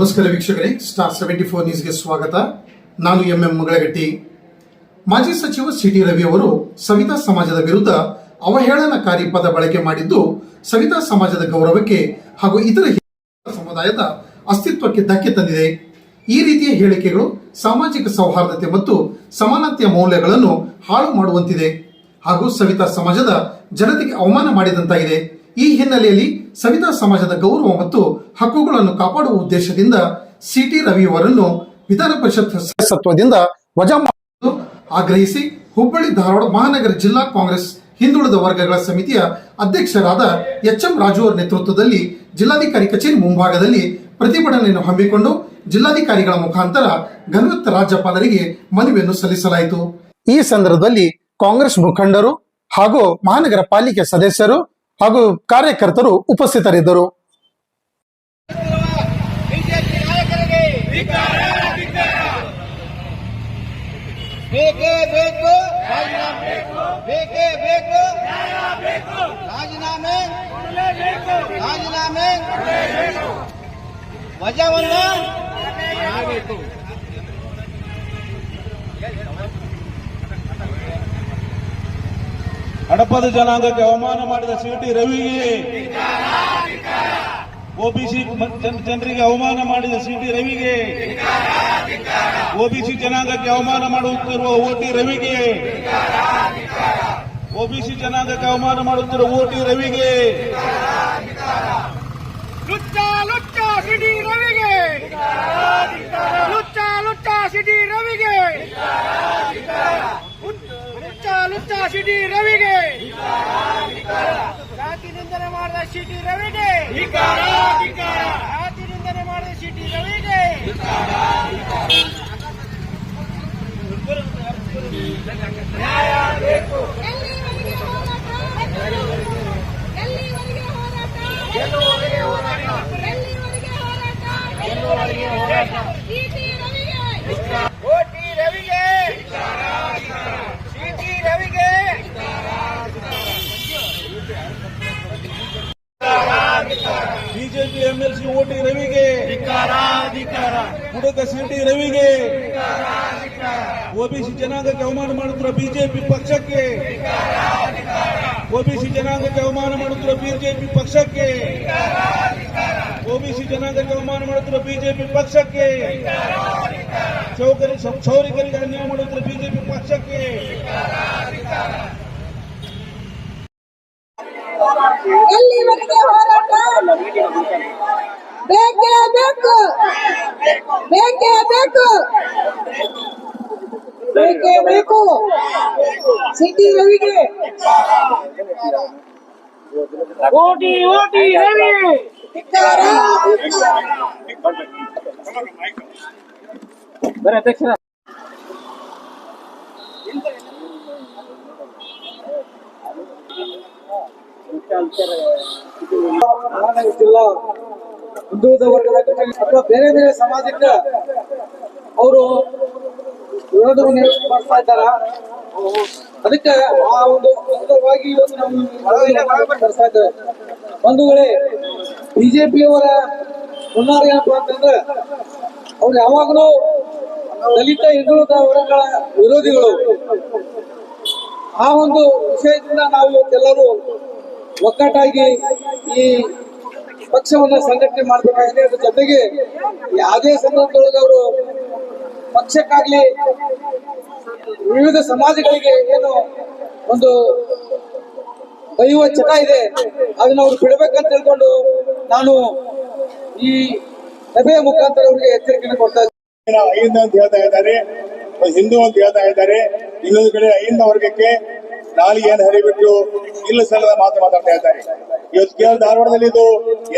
ನಮಸ್ಕಾರ ವೀಕ್ಷಕರೇ. Star seventy four ನ್ಯೂಸ್ಗೆ ಸ್ವಾಗತ. ನಾನು ಎಂ ಎಂ ಮಂಗಳಗಟ್ಟಿ. ಮಾಜಿ ಸಚಿವ ಸಿ ಟಿ ರವಿ ಅವರು ಸವಿತಾ ಸಮಾಜದ ವಿರುದ್ಧ ಅವಹೇಳನಕಾರಿ ಪದ ಬಳಕೆ ಮಾಡಿದ್ದು ಸವಿತಾ ಸಮಾಜದ ಗೌರವಕ್ಕೆ ಹಾಗೂ ಇತರ ಸಮುದಾಯದ ಅಸ್ತಿತ್ವಕ್ಕೆ ಧಕ್ಕೆ ತಂದಿದೆ. ಈ ರೀತಿಯ ಹೇಳಿಕೆಗಳು ಸಾಮಾಜಿಕ ಸೌಹಾರ್ದತೆ ಮತ್ತು ಸಮಾನತೆಯ ಮೌಲ್ಯಗಳನ್ನು ಹಾಳು ಮಾಡುವಂತಿದೆ. ಹಾಗೂ ಸವಿತಾ ಸಮಾಜದ ಜನತೆಗೆ ಅವಮಾನ ಮಾಡಿದಂತಾಗಿದೆ. ಈ ಹಿನ್ನೆಲೆಯಲ್ಲಿ ಸವಿತಾ ಸಮಾಜದ ಗೌರವ ಮತ್ತು ಹಕ್ಕುಗಳನ್ನು ಕಾಪಾಡುವ ಉದ್ದೇಶದಿಂದ ಸಿಟಿ ರವಿ ಅವರನ್ನು ವಿಧಾನ ಪರಿಷತ್ ಸದಸ್ಯತ್ವದಿಂದ ವಜಾ ಮಾಡಲು ಆಗ್ರಹಿಸಿ ಹುಬ್ಬಳ್ಳಿ ಧಾರವಾಡ ಮಹಾನಗರ ಜಿಲ್ಲಾ ಕಾಂಗ್ರೆಸ್ ಹಿಂದುಳಿದ ವರ್ಗಗಳ ಸಮಿತಿಯ ಅಧ್ಯಕ್ಷರಾದ ಎಚ್ ಎಂ ರಾಜು ಅವರ ನೇತೃತ್ವದಲ್ಲಿ ಜಿಲ್ಲಾಧಿಕಾರಿ ಕಚೇರಿ ಮುಂಭಾಗದಲ್ಲಿ ಪ್ರತಿಭಟನೆಯನ್ನು ಹಮ್ಮಿಕೊಂಡು ಜಿಲ್ಲಾಧಿಕಾರಿಗಳ ಮುಖಾಂತರ ಘನವತ್ತ ರಾಜ್ಯಪಾಲರಿಗೆ ಮನವಿಯನ್ನು ಸಲ್ಲಿಸಲಾಯಿತು. ಈ ಸಂದರ್ಭದಲ್ಲಿ ಕಾಂಗ್ರೆಸ್ ಮುಖಂಡರು ಹಾಗೂ ಮಹಾನಗರ ಪಾಲಿಕೆ ಸದಸ್ಯರು ಹಾಗೂ ಕಾರ್ಯಕರ್ತರು ಉಪಸ್ಥಿತರಿದ್ದರು. ಬೇಕೇ ಬೇಕು ಬೇಕೇ. ಬೇಕು ರಾಜೀನಾಮೆ. ರಾಜೀನಾಮೆ. ವಜಾವನ್ನ ಮಾಡಬೇಕು ಹಡಪದ ಜನಾಂಗಕ್ಕೆ ಅವಮಾನ ಮಾಡಿದ ಸಿಟಿ ರವಿಗೆ ಒಬಿಸಿ ಜನರಿಗೆ ಅವಮಾನ ಮಾಡಿದ ಸಿಟಿ ರವಿಗೆ ಒಬಿಸಿ ಜನಾಂಗಕ್ಕೆ ಅವಮಾನ ಮಾಡುತ್ತಿರುವ ಓಟಿ ರವಿಗೆ ಒಬಿಸಿ ಜನಾಂಗಕ್ಕೆ ಅವಮಾನ ಮಾಡುತ್ತಿರುವ ಓಟಿ ರವಿಗೆ ಲುಚ್ಚ ಲುಚ್ಚ ಸಿಟಿ ರವಿಗೆ ಲುಚ್ಚ ಲುಚ್ಚ ಸಿಡಿ ರವಿಗೆ ಲುಚ್ಚ ಸಿಡಿ ರವಿಗೆ. ಜಾತಿ ನಿಂದನೆ ಮಾಡಿದ ಸಿಟಿ ರವಿಗೆ. ಜಾತಿ ನಿಂದನೆ ಮಾಡಿದ ಸಿಟಿ ರವಿಗೆ. ಹೋರಾಟ? ಎಲ್ಲಿವರೆಗೆ ಹೋರಾಟ? ರವಿಗೆ ಓಟಿ ರವಿಗೆ ಸಿಟಿ ರವಿಗೆ ಬಿಜೆಪಿ ಎಂಎಲ್ಸಿ ಓಟಿ ರವಿಗೆ ಕುಡಕ ಸಿಟಿ ರವಿಗೆ ಒಬಿಸಿ ಜನಾಂಗಕ್ಕೆ ಅವಮಾನ ಮಾಡುತ್ತಿರುವ ಬಿಜೆಪಿ ಪಕ್ಷಕ್ಕೆ ಒಬಿಸಿ ಜನಾಂಗಕ್ಕೆ ಅವಮಾನ ಮಾಡುತ್ತಿರುವ ಬಿಜೆಪಿ ಪಕ್ಷಕ್ಕೆ ಒಬಿಸಿ ಜನಾಂಗಕ್ಕೆ ಅವಮಾನ ಮಾಡುತ್ತಿರುವ ಬಿಜೆಪಿ ಪಕ್ಷಕ್ಕೆ ಚೌಕರಿ ಕ್ಷೌರಿಕರಿಗೆ ಅನ್ಯಾಯ ಮಾಡುತ್ತಿರುವ ಬಿಜೆಪಿ ಪಕ್ಷಕ್ಕೆ ಎಲ್ಲಿವರೆಗೆ ಹೋರಾಟ? ಬೇಕೇ ಬೇಕು ಬೇಕೇ ಬೇಕು ಬೇಕೇ ಬೇಕು ಸಿಟಿ ರವಿಗೆ. ಓಟಿ ಓಟಿ ರವಿ. ಧಿಕ್ಕಾರ, ಮಹಾನಗರ ಜಿಲ್ಲಾ ಹಿಂದುಳಿದ ವರ್ಗದ ಅಥವಾ ಬೇರೆ ಬೇರೆ ಸಮಾಜಕ್ಕೆ ಅವರು ವಿರೋಧವನ್ನು ಮಾಡ್ತಾ ಇದ್ದಾರ? ಅದಕ್ಕೆ ಆ ಒಂದು ಸುಂದರವಾಗಿ ಇವತ್ತು ತರ್ತಾ ಇದ್ದೇವೆ ಒಂದು ವೇಳೆ ಬಿಜೆಪಿಯವರ ಹುನ್ನಾರ ಏನಪ್ಪಾ ಅಂತಂದ್ರೆ ಅವ್ರು ಯಾವಾಗಲೂ ದಲಿತ ಹಿಂದುಳಿದ ವರ್ಗಗಳ ವಿರೋಧಿಗಳು. ಆ ಒಂದು ವಿಷಯದಿಂದ ನಾವು ಇವತ್ತೆಲ್ಲರೂ ಒಗ್ಗಟ್ಟಾಗಿ ಈ ಪಕ್ಷವನ್ನು ಸಂಘಟನೆ ಮಾಡಬೇಕಾಗಿದೆ. ಅದ್ರ ಜೊತೆಗೆ ಯಾವುದೇ ಸಂದರ್ಭದೊಳಗೆ ಅವರು ಪಕ್ಷಕ್ಕಾಗ್ಲಿ ವಿವಿಧ ಸಮಾಜಗಳಿಗೆ ಏನು ಒಂದು ಬೈಯುವ ಚಟ ಇದೆ, ಅದನ್ನ ಅವ್ರು ಬಿಡಬೇಕಂತ ತಿಳ್ಕೊಂಡು ನಾನು ಈ ಸಭೆಯ ಮುಖಾಂತರ ಅವರಿಗೆ ಎಚ್ಚರಿಕೆಯನ್ನು ಕೊಡ್ತಾ ಇದ್ದೀನಿ. ಅಂತ ಹೇಳ್ತಾ ಇದ್ದಾರೆ. ಹಿಂದೂ ಅಂತ ಹೇಳ್ತಾ ಇದ್ದಾರೆ. ಇನ್ನೊಂದು ಕಡೆ ಅಹಿಂದ ವರ್ಗಕ್ಕೆ ನಾಲಿಗೆಯನ್ನು ಹರಿಬಿಟ್ಟು ಇಲ್ಲ ಸಲ್ಲದ ಮಾತು ಮಾತಾಡ್ತಾ ಇದ್ದಾರೆ. ಇವತ್ತು ಕೇವಲ ಧಾರವಾಡದಲ್ಲಿ ಇದು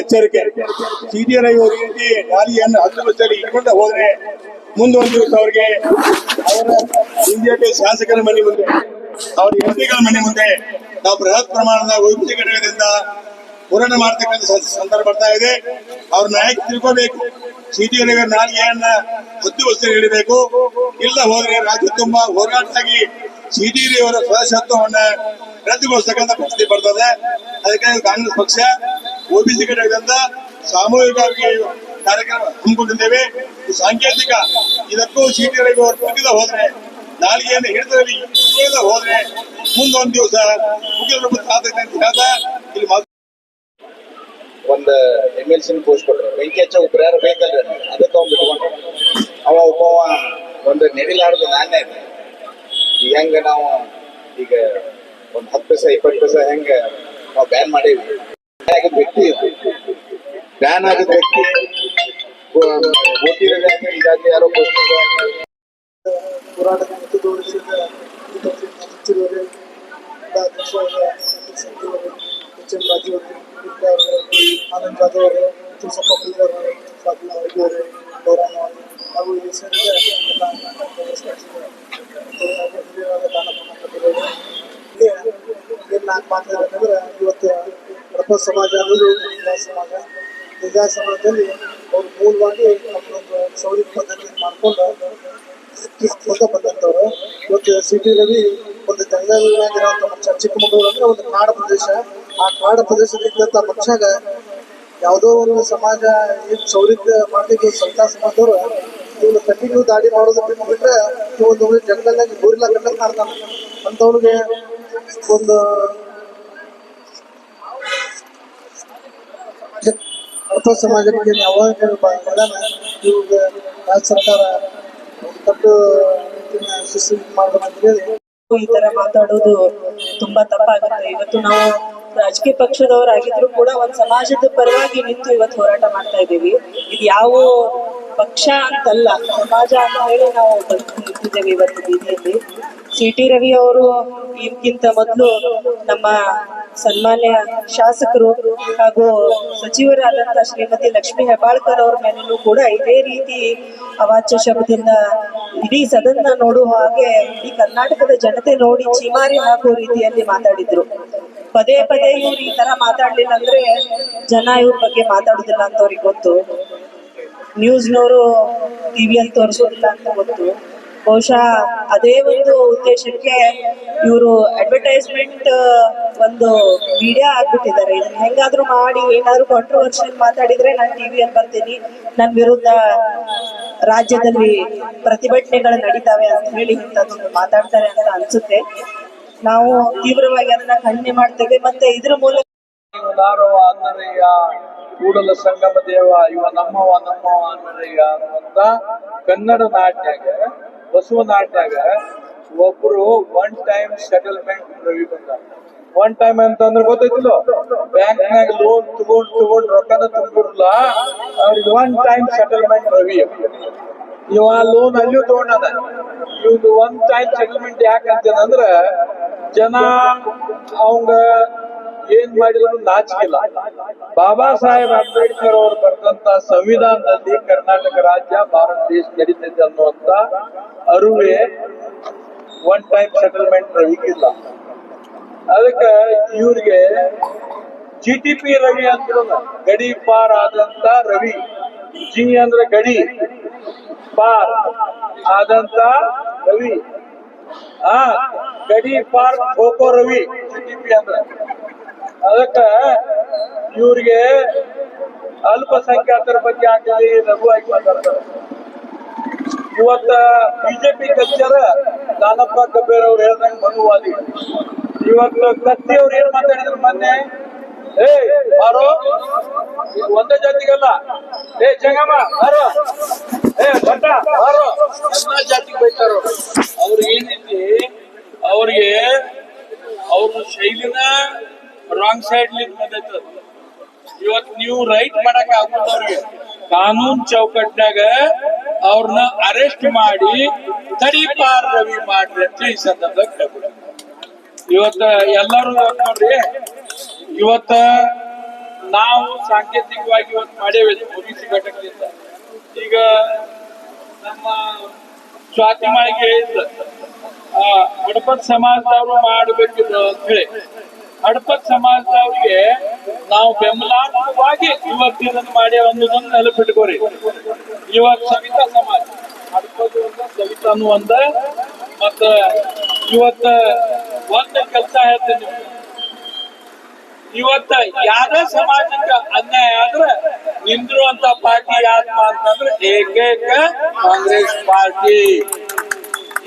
ಎಚ್ಚರಿಕೆ. ಅವರು ಈ ರೀತಿ ನಾಲಿಗೆಯನ್ನು ಹತ್ತು ವರ್ಷದಲ್ಲಿ ಇಟ್ಕೊಂಡ ಹೋದ್ರೆ ದಿವಸ ಅವರಿಗೆ ಅವರ ಶಾಸಕರ ಮನೆ ಮುಂದೆ, ಅವರ ಎಂಪಿಗಳ ಮನೆ ಮುಂದೆ ನಾವು ಬೃಹತ್ ಪ್ರಮಾಣದ ವೈಯಕ್ತಿಕ ಘಟಕದಿಂದ ಪೂರಣ ಮಾಡ್ತಕ್ಕಂಥ ಸಂದರ್ಭ ಬರ್ತಾ ಇದೆ. ಅವ್ರ ನಾಯಕ ತಿಳ್ಕೋಬೇಕು. ಸಿಟಿ ರವಿ ನಾಲಿಗೆಯನ್ನ ಹತ್ತು ವರ್ಷ ಹಿಡಿಬೇಕು ಇಲ್ಲ ಹೋದ್ರೆ ರಾಜ್ಯ ತುಂಬಾ ಹೋರಾಟವಾಗಿ ಸಿಟಿ ಅವರ ಸದಸ್ಯತ್ವವನ್ನ ರದ್ದುಗೊಳಿಸ್ತಕ್ಕಂಥ ಪರಿಸ್ಥಿತಿ ಬರ್ತದೆ. ಅದಕ್ಕಾಗಿ ಕಾಂಗ್ರೆಸ್ ಪಕ್ಷ ಓಬಿಸಿ ಘಟಕದಿಂದ ಸಾಮೂಹಿಕವಾಗಿ ಕಾರ್ಯಕ್ರಮ ಹಮ್ಮಿಕೊಂಡಿದ್ದೇವೆ. ಸಾಂಕೇತಿಕ ಇದಕ್ಕೂ ಸಿಟಿ ರವಿ ಅವರು ಮುಗಿದ ಹೋದ್ರೆ ನಾಲಿಗೆಯನ್ನು ಹಿಡಿದಲ್ಲಿ ಹೋದ್ರೆ ಮುಂದೊಂದು ದಿವಸ ಮುಗಿದ ಸಾಧ್ಯತೆ ಅಂತ ಹೇಳ್ತಾ ಇಲ್ಲಿ ಮಾತು ಒಂದ್ ಎಂ ಎಲ್ ಸಿ ಪೋಸ್ಟ್ ಕೊಟ್ರು. ಬೆಂಕಿ ಹಚ್ಚ ಒಬ್ರು ಯಾರು ಬೇಕಲ್ರಿ ಅದಕ್ಕೆ ಅವ್ನು ಬಿಟ್ಕೊಂಡ್ರು. ಅವ ಒಬ್ಬವ ಒಂದು ನೆಡಿಲಾರ್ದು ನಾನೇ ಹೆಂಗ ನಾವು ಈಗ ಒಂದು ಹತ್ತು ಪೈಸೆ, ಇಪ್ಪತ್ತು ಪೈಸೆ ಹೆಂಗ ನಾವು ಬ್ಯಾನ್ ಮಾಡೇವಿ ಆಗಿದ ವ್ಯಕ್ತಿ ಬ್ಯಾನ್ ಆಗಿದ ವ್ಯಕ್ತಿ ಓದಿರೋದೇ ಅಂತ ಈಗಾಗಲೇ ಯಾರೋ ಹೋರಾಟದ ಎಚ್ ರಾಜು ಆನಂದ್ ಜಾಧವ್ ಅವರು ತುಳಸಪ್ಪ ಬೀದರ್ ಅವರು ಅವರಿಗೆ ಅವರು, ಗೌರವ ಹಾಗೂ ಇಲ್ಲಿ ಸೇರಿದ ಎಲ್ಲ ಏನ್ ನಾಲ್ಕು ಮಾತಾಡಬೇಕಂದ್ರೆ ಇವತ್ತು ಹಡಪ ಸಮಾಜ ಅನ್ನೋದು ಸಮಾಜ ನಿಜ ಸಮಾಜದಲ್ಲಿ ಅವ್ರು ಮೂಲವಾಗಿ ನಮ್ಮದೊಂದು ಸೌರಿ ಪದ್ಧತಿ ಮಾಡ್ಕೊಂಡು ಕಿಸ್ಕೊಂಡ ಬಂದಂಥವ್ರು ಇವತ್ತು ಸಿಟಿ ರವಿ ಒಂದು ಜಂಗಲ್ನಾಗಿರುವಂತ ಪಕ್ಷ ಚಿಕ್ಕಮಗಳೂರು ಅಂದರೆ ಒಂದು ಕಾಡ ಪ್ರದೇಶ ಆ ಕಾಡ ಪ್ರದೇಶದಿಂದ ಪಕ್ಷಾಗ ಯಾವುದೋ ಒಂದು ಸಮಾಜ ಏನ್ ಸೌರಿಕ ಮಾಡಿದ್ರು ಸಂತಾಸ ಸಮಾಜದವ್ರು ಇವ್ನು ಕಂಟಿನ್ಯೂ ದಾಡಿ ಮಾಡೋದು ಬಿಟ್ಟು ಬಿಟ್ರೆ ಜಂಗಲ್ನಾಗ ಗೋರಿಲ್ಲ ಕಂಡಂಗ್ ಮಾಡ್ತಾನ. ಅಂತವ್ರಿಗೆ ಒಂದು ಅರ್ಥ ಸಮಾಜಕ್ಕೆ ಯಾವಾಗ ಬದಾನ ಇವ್ರಿಗೆ ರಾಜ್ಯ ಸರ್ಕಾರ ಕಟ್ಟು ಶಿಸ್ತು ಮಾಡಬೇಕಂತ ಹೇಳಿ. ಈ ತರ ಮಾತಾಡೋದು ತುಂಬಾ ತಪ್ಪಾಗುತ್ತೆ. ಇವತ್ತು ನಾವು ರಾಜಕೀಯ ಪಕ್ಷದವರಾಗಿದ್ರು ಕೂಡ ಒಂದ್ ಸಮಾಜದ ಪರವಾಗಿ ನಿಂತು ಇವತ್ತು ಹೋರಾಟ ಮಾಡ್ತಾ ಇದ್ದೀವಿ. ಇದು ಯಾವ ಪಕ್ಷ ಅಂತಲ್ಲ. ಸಮಾಜ ಅಂತ ಹೇಳಿ ನಾವು ನಿಂತಿದ್ದೇವೆ ಇವತ್ತು ಬೀದಿಯಲ್ಲಿ. ಸಿ ಟಿ ರವಿ ಅವರು ಇದಕ್ಕಿಂತ ಮೊದಲು ನಮ್ಮ ಸನ್ಮಾನ್ಯ ಶಾಸಕರು ಹಾಗೂ ಸಚಿವರಾದಂತ ಶ್ರೀಮತಿ ಲಕ್ಷ್ಮೀ ಹೆಬ್ಬಾಳ್ಕರ್ ಅವ್ರ ಮೇಲೂ ಕೂಡ ಇದೇ ರೀತಿ ಅವಾಚ್ಯ ಶಬ್ದದಿಂದ ಇಡೀ ಸದನ ನೋಡುವ ಹಾಗೆ ಇಡೀ ಕರ್ನಾಟಕದ ಜನತೆ ನೋಡಿ ಚೀಮಾರಿ ಹಾಕುವ ರೀತಿಯಲ್ಲಿ ಮಾತಾಡಿದ್ರು. ಪದೇ ಪದೇ ಇವ್ರು ಈ ತರ ಮಾತಾಡ್ಲಿಲ್ಲ ಅಂದ್ರೆ ಜನ ಇವ್ರ ಬಗ್ಗೆ ಮಾತಾಡುದಿಲ್ಲ ಅಂತ ಅವ್ರಿಗೆ ಗೊತ್ತು. ನ್ಯೂಸ್ನವರು ಟಿವಿಯಲ್ಲಿ ತೋರಿಸೋದಿಲ್ಲ ಅಂತ ಗೊತ್ತು. ಬಹುಶಃ ಅದೇ ಒಂದು ಉದ್ದೇಶಕ್ಕೆ ಇವರು ಅಡ್ವರ್ಟೈಸ್ಮೆಂಟ್ ಒಂದು ಮೀಡಿಯಾ ಆಗ್ಬಿಟ್ಟಿದ್ದಾರೆ. ಇದನ್ನ ಹೆಂಗಾದ್ರೂ ಮಾಡಿ, ಏನಾದ್ರು ಕಾಂಟ್ರವರ್ಷಿಯಲ್ ಮಾತಾಡಿದ್ರೆ ನಾನು ಟಿವಿಯಲ್ಲಿ ಬರ್ತೀನಿ. ನನ್ನ ವಿರುದ್ಧ ರಾಜ್ಯದಲ್ಲಿ ಪ್ರತಿಭಟನೆಗಳು ನಡೀತಾವೆ ಅಂತ ಹೇಳಿ ಇಂಥದ್ದೊಂದು ಮಾತಾಡ್ತಾರೆ ಅಂತ ಅನ್ಸುತ್ತೆ. ನಾವು ತೀವ್ರವಾಗಿ ಅದನ್ನ ಖಂಡನೆ ಮಾಡ್ತೇವೆ. ಮತ್ತೆ ಇದ್ರ ಮೂಲಕ ಅನ್ನರಯ್ಯ, ಕೂಡಲ ಸಂಗಮ ದೇವ, ಇವ ನಮ್ಮವ ನಮ್ಮವ ಅನ್ನರಯ್ಯ ಅನ್ನುವಂತ ಕನ್ನಡ ನಾಟ್ಯಾಗ, ಬಸವ ನಾಟ್ಯಾಗ ಒಬ್ರು ಒನ್ ಟೈಮ್ ಸೆಟಲ್ಮೆಂಟ್ ರವಿ ಬಂದ ಒನ್ ಟೈಮ್ ಅಂತಂದ್ರೆ ಗೊತ್ತೈತಿಲ್ಲ? ಬ್ಯಾಂಕ್ನಾಗ ಲೋನ್ ತಗೊಂಡ್ ತಗೊಂಡ್ ರೊಕ್ಕನ ತುಂಬಿರಲ್ಲ, ಅವ್ರಿಗೆ ಒನ್ ಟೈಮ್ ಸೆಟಲ್ಮೆಂಟ್ ರವಿ ಇವ ಲೋನ್ ಅಲ್ಲಿಯೂ ತಗೊಂಡದ. ಇವ್ದು ಒನ್ ಟೈಮ್ ಸೆಟಲ್ಮೆಂಟ್ ಯಾಕಂತಂದ್ರ ಜನ ಅವಂಗ ಏನ್ ಮಾಡಿದ್ರು ನಾಚಿಕಿಲ್ಲ. ಬಾಬಾ ಸಾಹೇಬ್ ಅಂಬೇಡ್ಕರ್ ಅವರು ಬರೆದಂತ ಸಂವಿಧಾನದಲ್ಲಿ ಕರ್ನಾಟಕ ರಾಜ್ಯ, ಭಾರತ ದೇಶ ನಡೀತೈತೆ ಅನ್ನುವಂತ ಅರುವೆ ಒನ್ ಟೈಮ್ ಸೆಟಲ್ಮೆಂಟ್ ರವಿಗಿಲ್ಲ ಅದಕ್ಕೆ ಇವ್ರಿಗೆ ಜಿ ಟಿ ಪಿ ರವಿ ಅಂತ ಗಡಿ ಪಾರ್ ಆದಂತ ರವಿ. ಜಿ ಅಂದ್ರೆ ಗಡಿ, ಪಾರ್ ಆದಂತ ರವಿ. ಆ, ಗಡಿ ಪಾರ್ ಖೋಖೋ ರವಿ ಜಿ ಟಿ ಪಿ ಅಂದ್ರೆ. ಅದಕ್ಕ ಇವ್ರಿಗೆ ಅಲ್ಪಸಂಖ್ಯಾತರ ಬಗ್ಗೆ ಆಗಲಿ ಲಘುವಾಗಿ ಮಾತಾಡ್ತಾರೆ. ಇವತ್ತ ಬಿಜೆಪಿ ಕಚ್ಚರ ದಾನಪ್ಪ ಕಬ್ಬೇರ್ ಅವ್ರು ಹೇಳ್ದಂಗೆ ಮನುವಾದಿ. ಇವತ್ತು ಕತ್ತಿ ಅವ್ರು ಏನ್ ಮಾತಾಡಿದ್ರು ಮೊನ್ನೆ? ಏ ಬಾರೋ ಒಂದೇ ಜಾತಿಗಲ್ಲ. ಏ, ಜಂಗಮ್ಮ ಬಾರೋ ಏ, ಭಟ್ಟ ಬಾರೋ ಎಲ್ಲ ಜಾತಿಗೆ ಬೈತಾರ? ಅವ್ರಿಗೆ ಏನೈತಿ ಅವ್ರಿಗೆ ಅವ್ರ ಶೈಲಿನ ರಾಂಗ್ ಸೈಡ್ ಲಿಂಕ್ ಬಂದೈತದ ಇವತ್ ನೀವು ರೈಟ್ ಮಾಡಕ್ ಅವ್ರಿಗೆ. ಕಾನೂನ್ ಚೌಕಟ್ನಾಗ ಅವ್ರನ್ನ ಅರೆಸ್ಟ್ ಮಾಡಿ ತಡಿಪಾರ್ ರವಿ ಮಾಡ್ರಿ ಅಂತ ಈ ಸಂದರ್ಭದಾಗ. ಇವತ್ತ ಎಲ್ಲರೂ ನೋಡ್ರಿ, ಇವತ್ತ ನಾವು ಸಾಂಕೇತಿಕವಾಗಿ ಇವತ್ತು ಮಾಡೇವೆ ಪೊಲೀಸ್ ಘಟಕದಿಂದ. ಈಗ ನಮ್ಮ ಸ್ವಾತಿ ಮಾಳಿಗೆ ಹಡಪದ್ ಸಮಾಜದವರು ಮಾಡಬೇಕಿದ್ರು ಅಂತ ಹೇಳಿ. ಹಡಪದ್ ಸಮಾಜದವ್ರಿಗೆ ನಾವು ಬೆಂಬಲಾತ್ಮಕವಾಗಿ ಇವತ್ತು ಇದನ್ನು ಮಾಡಿ ಅನ್ನೋದನ್ನ ನೆನಪಿಟ್ಕೋರಿ. ಇವತ್ತು ಸವಿತಾ ಸಮಾಜ. ಹಡಪದ್ ಒಂದು ಸವಿತಾನು ಒಂದ. ಮತ್ತ ಇವತ್ತ ಒಂದ ಕೆಲಸ ಹೇಳ್ತೀನಿ ಇವತ್ತ ಯಾವ ಸಮಾಜಕ್ಕ ಅನ್ಯಾಯ ಆದ್ರೆ ನಿಂದಿರುವಂತ ಪಾರ್ಟಿ ಯಾವ್ದಪ್ಪ ಅಂತಂದ್ರೆ ಏಕೈಕ ಕಾಂಗ್ರೆಸ್ ಪಾರ್ಟಿ.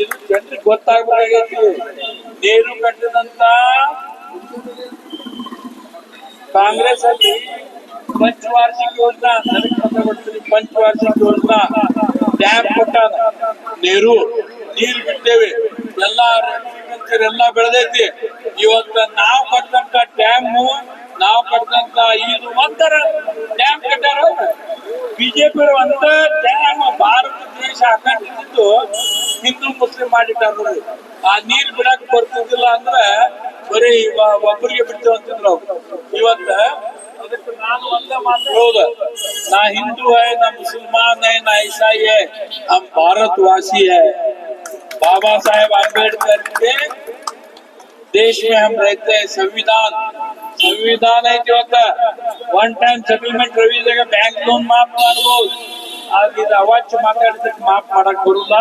ಇದು ಜನರಿಗೆ ಗೊತ್ತಾಗ್ಬೇಕಾಗೈತಿ. ನೀರು ಕಟ್ಟಿದಂತ ಕಾಂಗ್ರೆಸ್ ಅಲ್ಲಿ ಪಂಚವಾರ್ಷಿಕ ಯೋಜನಾ ಕೊಡ್ತೀನಿ ಪಂಚವಾರ್ಷಿಕ ಯೋಜನಾ, ಡ್ಯಾಮ್ ಕೊಟ್ಟ ನೀರು ನೀರು ಬಿಟ್ಟೇವೆ ಎಲ್ಲ ಎಲ್ಲ ಬೆಳೆದೈತಿ. ಇವತ್ತ ನಾವು ಕಟ್ಟಂತ ಡ್ಯಾಮ್, ನಾವು ಕಟ್ಟಂತ ಇದು ಒಂದರ ಡ್ಯಾಮ್ ಕಟ್ಟಾರ ಬಿಜೆಪಿ ಅಂತ ಡ್ಯಾಮ್ ಭಾರತ ದೇಶ ಹಾಕಿದ್ದು ಹಿಂದೂ ಮುಸ್ಲಿಂ ಮಾಡಿಟ್ಟಾರ ಆ ನೀರ್ ಬಿಡಕ್ ಬರ್ತಿದ್ದಿಲ್ಲ ಅಂದ್ರೆ ಬರೀ ಇವ ಒಬ್ಬರಿಗೆ ಬಿಟ್ಟು ಅಂತಿದ್ರು ಅವ್ರು. ಇವತ್ತ ಅದಕ್ಕೆ ನಾನು ಒಂದೇ ಮಾತು ಹೌದು ನಾ ಹಿಂದೂ है ना मुसलमान है ना ईसाई है हम भारतवासी है बाबा साहेब आम्बेडकर के देश में हम रहते हैं संविधान ಸಂವಿಧಾನ ಐತಿ ಇವತ್ತ. ಒನ್ ಟೈಮ್ ಸೆಟಲ್ಮೆಂಟ್ ರವಿದಾಗ ಬ್ಯಾಂಕ್ ಲೋನ್ ಮಾಫ್ ಮಾಡ್ಬೋದು. ಆಗಿದ ಇದು ಅವಾಚ್ಯ ಮಾತಾಡಿದಕ್ಕೆ ಮಾಫ್ ಮಾಡಕ್ ಬರುಲ್ಲ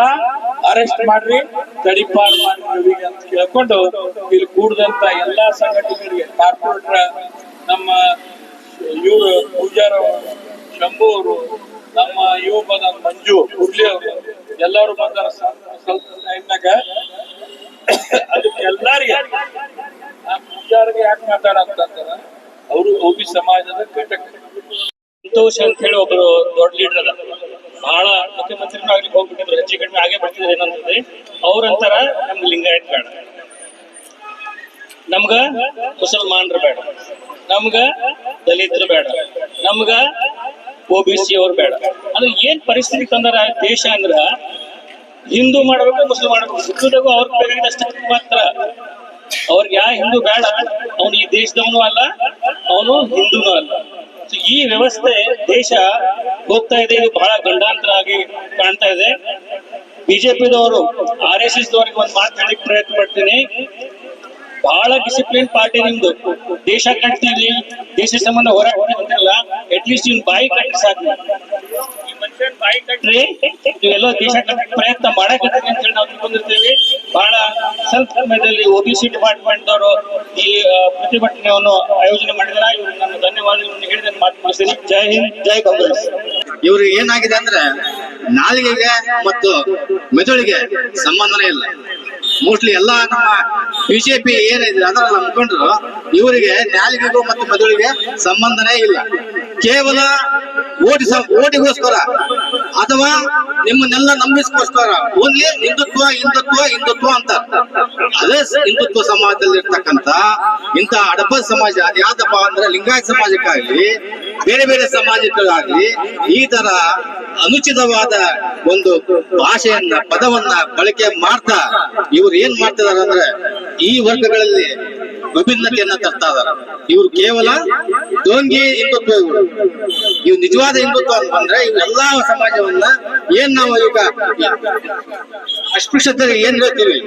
ಅರೆಸ್ಟ್ ಮಾಡ್ರಿ. ತಡಿಪಾರ್ ಮಾಡ್ರಿ ಅಂತ ಕೇಳ್ಕೊಂಡು ಇಲ್ಲಿ ಕೂಡದಂತ ಎಲ್ಲಾ ಸಂಘಟನೆಗಳಿಗೆ ಕಾರ್ಪೊರೇಟರ್ ನಮ್ಮ ಇವರು ಪೂಜಾರ ಶಂಭು ಅವರು, ನಮ್ಮ ಯುವ ಬಂದ ಮಂಜು ಹುಡ್ಲಿ ಅವರು, ಎಲ್ಲರೂ ಬಂದಾರ. ಸ್ವಲ್ಪ ಟೈಮ್ನಾಗ ಅದಕ್ಕೆ ಎಲ್ಲಾರಿಗೆ ಯಾಕೆ ಮಾತಾಡ ಅಂತಂದ್ರ ಅವರು ಓಬಿ ಸಮಾಜದ ಘಟಕ. ಸಂತೋಷ್ ಅಂತ ಹೇಳಿ ಒಬ್ರು ದೊಡ್ಡ ಲೀಡರ್ ಅದ ಬಹಳ ಮುಖ್ಯಮಂತ್ರಿನೂ ಆಗ್ಲಿ ಹೋಗ್ಬಿಟ್ಟಿದ್ರು, ಹೆಚ್ಚು ಕಡಿಮೆ ಆಗೇ ಬರ್ತಿದ್ರು ಏನಂತಂದ್ರೆ ಅವ್ರಂತಾರ ನಮ್ ಲಿಂಗಾಯತ್ ಬೇಡ ನಮ್ಗ ಮುಸಲ್ಮಾನರು ಬೇಡ. ನಮ್ಗ ದಲಿತರು ಬೇಡ. ನಮ್ಗ ಒ ಬಿ ಸಿ ಅವ್ರು ಬೇಡ. ಅದು ಏನ್ ಪರಿಸ್ಥಿತಿ ತಂದಾರ ದೇಶ ಅಂದ್ರ, ಹಿಂದೂ ಮಾಡ್ಬೇಕು, ಮುಸ್ಲಿಂ ಮಾಡ್ಬೇಕು ಸಿಕ್ಕಿದಾಗ ಅವ್ರ ಬೇಕಾಗಿದ್ದಷ್ಟು ಮಾತ್ರ. ಅವ್ರಿಗೆ ಯಾವ ಹಿಂದೂ ಬೇಡ? ಅವನು ಈ ದೇಶದವನು ಅಲ್ಲ, ಅವನು ಹಿಂದೂನು ಅಲ್ಲ. ಸೊ ಈ ವ್ಯವಸ್ಥೆ ದೇಶ ಹೋಗ್ತಾ ಇದೆ, ಇದು ಬಹಳ ಗಂಡಾಂತರ ಆಗಿ ಕಾಣ್ತಾ ಇದೆ. ಬಿಜೆಪಿದವರು, ಆರ್ ಎಸ್ ಎಸ್ ದವರಿಗೆ ಒಂದು ಮಾತು ಹೇಳಿಕ್ ಪ್ರಯತ್ನ ಪಡ್ತೀನಿ. ಬಹಳ ಡಿಸಿಪ್ಲಿನ್ ಪಾರ್ಟಿ ನಿಮ್ದು. ದೇಶ ಕಟ್ತೀರಿ ದೇಶ ಸಂಬಂಧ ಹೋರಾಟ ಅಂತಿಲ್ಲ ಅಟ್ ಲೀಸ್ಟ್ ಇವ್ನ ಬಾಯಿ ಕಟ್ಟಿ ಸಾಕು. ಈ ಮನುಷ್ಯನ್ ಬಾಯಿ ಕಟ್ರಿ ನೀವೆಲ್ಲ ದೇಶ ಪ್ರಯತ್ನ ಮಾಡಕತ್ತೀವಿ ಅಂತ ಹೇಳಿ ನಾವು ತಿಳ್ಕೊಂಡಿರ್ತೀವಿ. ಬಹಳ ಸ್ವಲ್ಪ ಸಮಯದಲ್ಲಿ ಒ ಬಿ ಸಿ ಡಿಪಾರ್ಟ್ಮೆಂಟ್ ಅವರು ಈ ಪ್ರತಿಭಟನೆಯನ್ನು ಆಯೋಜನೆ ಮಾಡಿದಾರ? ಇವ್ರಿಗೆ ನಾನು ಧನ್ಯವಾದಗಳನ್ನು ಹೇಳಿದ ಮಾತು ಮುಗಿಸ್ತೀನಿ. ಜೈ ಹಿಂದ್ ಜೈ ಕಾಂಗ್ರೆಸ್ ಇವ್ರಿಗೆ ಏನಾಗಿದೆ ಅಂದ್ರೆ ನಾಲಿಗೆಗೆ ಮತ್ತು ಮೆದುಳಿಗೆ ಸಂಬಂಧನೇ ಇಲ್ಲ. ಮೋಸ್ಟ್ಲಿ ಎಲ್ಲ ನಮ್ಮ ಬಿಜೆಪಿ ಏನಿದೆ ಅದರ ಮುಖಂಡರು ಇವರಿಗೆ ನ್ಯಾಯಿಗೂ ಮತ್ತು ಮದುವೆಗೆ ಸಂಬಂಧನೇ ಇಲ್ಲ. ಕೇವಲ ಓಟಿಸ ಓಟಿಗೋಸ್ಕರ ಅಥವಾ ನಿಮ್ಮನ್ನೆಲ್ಲ ನಂಬಿಸ್ಕೋಸ್ಕರ, ಓನ್ಲಿ ಹಿಂದುತ್ವ ಹಿಂದುತ್ವ ಹಿಂದುತ್ವ ಅಂತ. ಅದೇ ಹಿಂದುತ್ವ ಸಮಾಜದಲ್ಲಿ ಇರ್ತಕ್ಕಂತ ಇಂಥ ಅಡಪ ಸಮಾಜ ಅದು ಯಾವ್ದಪ್ಪ ಅಂದ್ರೆ ಲಿಂಗಾಯತ ಸಮಾಜಕ್ಕಾಗ್ಲಿ ಬೇರೆ ಬೇರೆ ಸಮಾಜಗಳಾಗ್ಲಿ ಈ ತರ ಅನುಚಿತವಾದ ಒಂದು ಭಾಷೆಯನ್ನ, ಪದವನ್ನ ಬಳಕೆ ಮಾಡ್ತಾ ಇವ್ರು ಏನ್ ಮಾಡ್ತಿದಾರೆ ಅಂದ್ರೆ ಈ ವರ್ಗಗಳಲ್ಲಿ ವಿಭಿನ್ನತೆಯನ್ನ ತರ್ತಾ ಇದಾರೆ. ಇವ್ರು ಕೇವಲ ಡೋಂಗಿ ಹಿಂದುತ್ವ ಇವರು. ಇವ್ ನಿಜವಾದ ಹಿಂದುತ್ವ ಅಂತ ಬಂದ್ರೆ ಇವೆಲ್ಲಾ ಸಮಾಜವನ್ನ ಏನ್ ನಾವು ಈಗ ಅಸ್ಪೃಶ್ಯತೆ ಏನ್ ಹೇಳ್ತೀವಿ?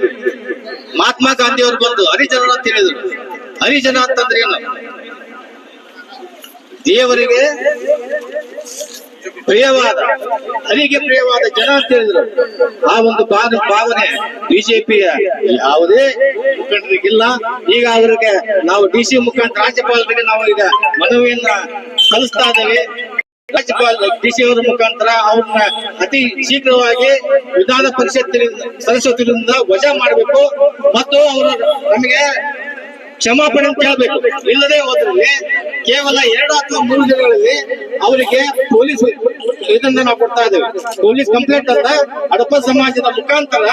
ಮಹಾತ್ಮ ಗಾಂಧಿ ಅವ್ರು ಬಂದು ಹರಿಜನರು ಅಂತ ಹೇಳಿದ್ರು. ಹರಿಜನ ಅಂತಂದ್ರೆ ಏನು? ದೇವರಿಗೆ ಪ್ರಿಯವಾದ ಹರಿಗೆ ಪ್ರಿಯವಾದ ಜನ ಅಂತ ಹೇಳಿದ್ರು. ಆ ಒಂದು ಭಾವ, ಭಾವನೆ ಬಿಜೆಪಿಯ ಯಾವುದೇ ಮುಖಂಡರಿಗಿಲ್ಲ. ಈಗ ಅವರಿಗೆ ನಾವು ಡಿ ಸಿ ಮುಖಾಂತರ ರಾಜ್ಯಪಾಲರಿಗೆ ನಾವು ಈಗ ಮನವಿಯನ್ನ ಸಲ್ಲಿಸ್ತಾ ಇದ್ದೇವೆ. ರಾಜ್ಯಪಾಲ, ಡಿ ಸಿ ಅವರ ಮುಖಾಂತರ ಅವ್ರನ್ನ ಅತಿ ಶೀಘ್ರವಾಗಿ ವಿಧಾನ ಪರಿಷತ್ತಿನಿಂದ ಸದಸ್ಯತ್ವದಿಂದ ವಜಾ ಮಾಡಬೇಕು. ಮತ್ತು ಅವರು ನಮಗೆ ಕ್ಷಮಾಪಣೆ ಕೇಳಬೇಕು ಇಲ್ಲದೆ ಹೋದ್ರೆ ಕೇವಲ ಎರಡು ಅಥವಾ ಮೂರು ದಿನಗಳಲ್ಲಿ ಅವರಿಗೆ ಪೊಲೀಸ್ ಇದನ್ನ ನಾವು ಕೊಡ್ತಾ ಇದ್ದೇವೆ. ಪೊಲೀಸ್ ಕಂಪ್ಲೇಂಟ್ ಅಂತ ಅಡಪ ಸಮಾಜದ ಮುಖಾಂತರ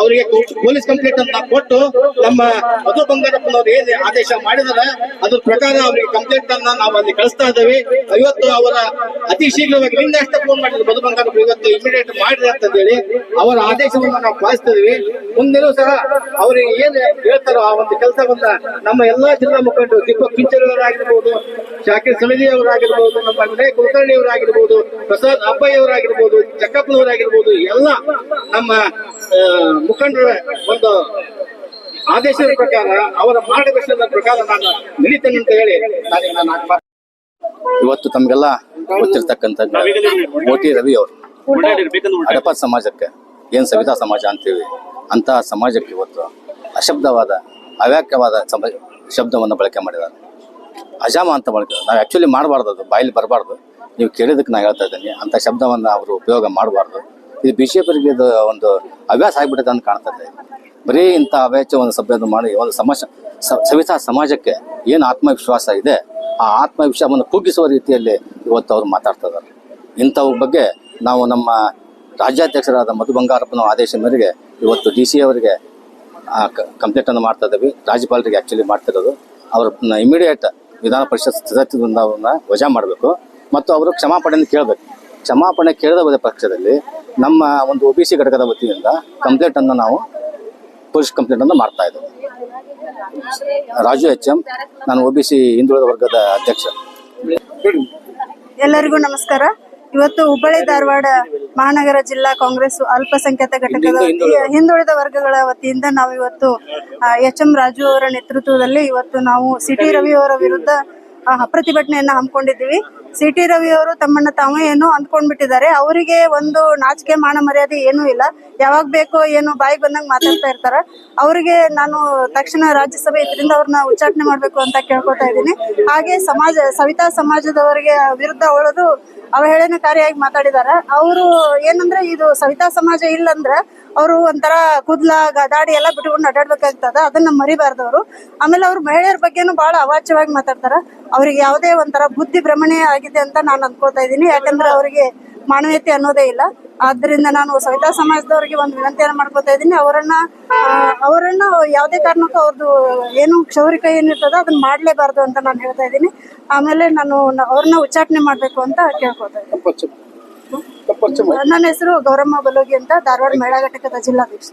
ಅವರಿಗೆ ಪೊಲೀಸ್ ಕಂಪ್ಲೇಂಟ್ ಅಂತ ಕೊಟ್ಟು ನಮ್ಮ ಮಧು ಬಂಗಾರಪ್ಪನವ್ರು ಏನ್ ಆದೇಶ ಮಾಡಿದಾರೆ ಅದ್ರ ಪ್ರಕಾರ ಅವರಿಗೆ ಕಂಪ್ಲೇಂಟ್ ಅನ್ನ ನಾವು ಅಲ್ಲಿ ಕಳಿಸ್ತಾ ಇದ್ದೇವೆ. ಇವತ್ತು ಅವರ ಅತಿ ಶೀಘ್ರವಾಗಿ ನಿನ್ನೆ ಅಷ್ಟೇ ಫೋನ್ ಮಾಡಿದ್ರು ಮಧು ಬಂಗಾರಪ್ಪ ಇವತ್ತು ಇಮಿಡಿಯೇಟ್ ಮಾಡಿದೆ ಅಂತ ಹೇಳಿ ಅವರ ಆದೇಶವನ್ನು ನಾವು ಪಾಲಿಸ್ತಾ ಮುಂದಿನೂ ಮುಂದೆನೂ ಸಹ ಅವರಿಗೆ ಏನ್ ಹೇಳ್ತಾರೋ ಆ ಒಂದು ಕೆಲಸವನ್ನ ನಮ್ಮ ಎಲ್ಲಾ ಜಿಲ್ಲಾ ಮುಖಂಡರು, ದೀಪಕ್ ಪಿಂಚರವರಾಗಿರ್ಬೋದು ಶಾಕಿರ್ ಸಮಿತಿ ಅವರಾಗಿರ್ಬೋದು ನಮ್ಮ ವಿನಯ್ ಕುಲಕರ್ಣಿ ಅವರಾಗಿರ್ಬೋದು ಪ್ರಸಾದ್ ಅಬ್ಬಯ್ಯ ಅವರಾಗಿರ್ಬೋದು ಚಕ್ಕಪ್ಪನವರಾಗಿರ್ಬೋದು, ಎಲ್ಲ ನಮ್ಮ ಮುಖಂಡರ ಒಂದು ಆದೇಶದ ಪ್ರಕಾರ, ಅವರ ಮಾರ್ಗದರ್ಶನದ ಪ್ರಕಾರ ನಾನು ನಿಲ್ಲಿತೇನೆ ಅಂತ ಹೇಳಿ ನಾನು ಇವತ್ತು ತಮ್ಗೆಲ್ಲ ಗೊತ್ತಿರ್ತಕ್ಕಂಥ ಮೋಟಿ ರವಿ ಅವರು. ಹಡಪ ಸಮಾಜಕ್ಕೆ ಏನ್ ಸವಿತಾ ಸಮಾಜ ಅಂತೀವಿ? ಅಂತಹ ಸಮಾಜಕ್ಕೆ ಇವತ್ತು ಅಶಬ್ದವಾದ ಅವ್ಯಾಕ್ಯವಾದ ಸಮ ಶಬ್ದವನ್ನು ಬಳಕೆ ಮಾಡಿದ್ದಾರೆ. ಅಜಾಮ ಅಂತ ಬಳಕೆ ನಾವು ಆ್ಯಕ್ಚುಲಿ ಮಾಡಬಾರ್ದು ಅದು, ಬಾಯಲ್ಲಿ ಬರಬಾರ್ದು. ನೀವು ಕೇಳಿದಕ್ಕೆ ನಾನು ಹೇಳ್ತಾ ಇದ್ದೀನಿ ಅಂಥ ಶಬ್ದವನ್ನು ಅವರು ಉಪಯೋಗ ಮಾಡಬಾರ್ದು. ಇದು ಬಿ ಜೆ ಪಿಗೆ ಇದು ಒಂದು ಹವ್ಯಾಸ ಆಗಿಬಿಟ್ಟಿದೆ ಅಂತ ಕಾಣ್ತದೆ ಬರೀ ಇಂಥ ಒಂದು ಸಭ್ಯವನ್ನು ಮಾಡಿ ಒಂದು ಸಮಾಜ ಸವಿತಾ ಸಮಾಜಕ್ಕೆ ಏನು ಆತ್ಮವಿಶ್ವಾಸ ಇದೆ, ಆ ಆತ್ಮವಿಶ್ವಾಸವನ್ನು ಕುಗ್ಗಿಸುವ ರೀತಿಯಲ್ಲಿ ಇವತ್ತು ಅವರು ಮಾತಾಡ್ತಾ ಇದ್ದಾರೆ. ಇಂಥವ್ರ ಬಗ್ಗೆ ನಾವು ನಮ್ಮ ರಾಜ್ಯಾಧ್ಯಕ್ಷರಾದ ಮಧು ಬಂಗಾರಪ್ಪನ ಆದೇಶ ಮೇರೆಗೆ ಇವತ್ತು ಡಿ ಸಿ ಅವರಿಗೆ ಕಂಪ್ಲೇಂಟ್ ಅನ್ನು ಮಾಡ್ತಾ ಇದ್ದೀವಿ. ರಾಜ್ಯಪಾಲರಿಗೆ ಆ್ಯಕ್ಚುಲಿ ಮಾಡ್ತಿರೋದು ಅವರು ಇಮಿಡಿಯೇಟ್ ವಿಧಾನ ಪರಿಷತ್ ಸದಸ್ಯದಿಂದ ಅವ್ರನ್ನ ವಜಾ ಮಾಡಬೇಕು. ಮತ್ತು ಅವರು ಕ್ಷಮಾಪಣೆಯನ್ನು ಕೇಳಬೇಕು. ಕ್ಷಮಾಪಣೆ ಕೇಳದ ಪಕ್ಷದಲ್ಲಿ ನಮ್ಮ ಒಂದು ಒ ಬಿ ಸಿ ಘಟಕದ ವತಿಯಿಂದ ಕಂಪ್ಲೇಂಟ್ ಅನ್ನು ನಾವು ಪೊಲೀಸ್ ಕಂಪ್ಲೇಂಟ್ ಅನ್ನು ಮಾಡ್ತಾ ಇದ್ದೇವೆ. ರಾಜು ಎಚ್ ಎಂ ನಾನು ಒ ಬಿ ಸಿ ಹಿಂದುಳಿದ ವರ್ಗದ ಅಧ್ಯಕ್ಷ. ಎಲ್ಲರಿಗೂ ನಮಸ್ಕಾರ. ಇವತ್ತು ಹುಬ್ಬಳ್ಳಿ, ಧಾರವಾಡ ಮಹಾನಗರ ಜಿಲ್ಲಾ ಕಾಂಗ್ರೆಸ್ ಅಲ್ಪಸಂಖ್ಯಾತ ಘಟಕದ ಹಿಂದುಳಿದ ವರ್ಗಗಳ ವತಿಯಿಂದ ನಾವು ಇವತ್ತು ಎಚ್ ಎಂ ರಾಜು ಅವರ ನೇತೃತ್ವದಲ್ಲಿ ಇವತ್ತು ನಾವು ಸಿಟಿ ರವಿ ಅವರ ವಿರುದ್ಧ ಪ್ರತಿಭಟನೆಯನ್ನ ಹಮ್ಮಿಕೊಂಡಿದ್ದೀವಿ. ಸಿಟಿ ರವಿ ಅವರು ತಮ್ಮನ್ನ ತಾವೇ ಏನೋ ಅಂದ್ಕೊಂಡ್ಬಿಟ್ಟಿದ್ದಾರೆ. ಅವರಿಗೆ ಒಂದು ನಾಚಿಕೆ, ಮಾನ ಮರ್ಯಾದೆ ಏನೂ ಇಲ್ಲ. ಯಾವಾಗ ಬೇಕೋ ಏನೋ ಬಾಯಿ ಬಂದಂಗೆ ಮಾತಾಡ್ತಾ ಇರ್ತಾರ. ಅವರಿಗೆ ನಾನು ತಕ್ಷಣ ರಾಜ್ಯಸಭೆ ಇದರಿಂದ ಅವ್ರನ್ನ ಉಚ್ಚಾಟನೆ ಮಾಡ್ಬೇಕು ಅಂತ ಕೇಳ್ಕೊತಾ ಇದ್ದೀನಿ. ಹಾಗೆ ಸಮಾಜ, ಸವಿತಾ ಸಮಾಜದವರಿಗೆ ವಿರುದ್ಧ ಅವಳದು ಅವಹೇಳನಕಾರಿಯಾಗಿ ಮಾತಾಡಿದಾರ. ಅವರು ಏನಂದ್ರೆ ಇದು ಸವಿತಾ ಸಮಾಜ ಇಲ್ಲಂದ್ರೆ ಅವರು ಒಂಥರ ಕುದ್ಲ, ಗದಾಡಿ ಎಲ್ಲ ಬಿಟ್ಕೊಂಡು ಅಡ್ಡಾಡ್ಬೇಕಾಗ್ತದ ಅದನ್ನ ಮರಿಬಾರ್ದು ಅವರು ಆಮೇಲೆ ಅವ್ರು ಮಹಿಳೆಯರ ಬಗ್ಗೆನೂ ಬಹಳ ಅವಾಚ್ಯವಾಗಿ ಮಾತಾಡ್ತಾರ. ಅವ್ರಿಗೆ ಯಾವುದೇ ಒಂಥರ ಬುದ್ಧಿ ಭ್ರಮಣೆ ಆಗಿದೆ ಅಂತ ನಾನು ಅನ್ಕೋತಾ ಇದ್ದೀನಿ. ಯಾಕಂದ್ರೆ ಅವರಿಗೆ ಮಾನವೀಯತೆ ಅನ್ನೋದೇ ಇಲ್ಲ. ಆದ್ರಿಂದ ನಾನು ಸವಿತಾ ಸಮಾಜದವರಿಗೆ ಒಂದು ವಿನಂತಿಯನ್ನ ಮಾಡ್ಕೋತಾ ಇದ್ದೀನಿ. ಅವರನ್ನ ಅವರನ್ನ ಯಾವುದೇ ಕಾರಣಕ್ಕೂ ಅವ್ರದ್ದು ಏನು ಕ್ಷೌರಿಕ ಏನಿರ್ತದೋ ಅದನ್ನ ಮಾಡ್ಲೇಬಾರ್ದು ಅಂತ ನಾನು ಹೇಳ್ತಾ ಇದ್ದೀನಿ. ಆಮೇಲೆ ನಾನು ಅವ್ರನ್ನ ಉಚ್ಚಾಟನೆ ಮಾಡ್ಬೇಕು ಅಂತ ಕೇಳ್ಕೊತಾ ನನ್ನ ಹೆಸರು ಗೌರಮ್ಮ ಬಲೋಗಿ ಅಂತ ಧಾರವಾಡ ಮಹಿಳಾ ಘಟಕದ ಜಿಲ್ಲಾಧ್ಯಕ್ಷ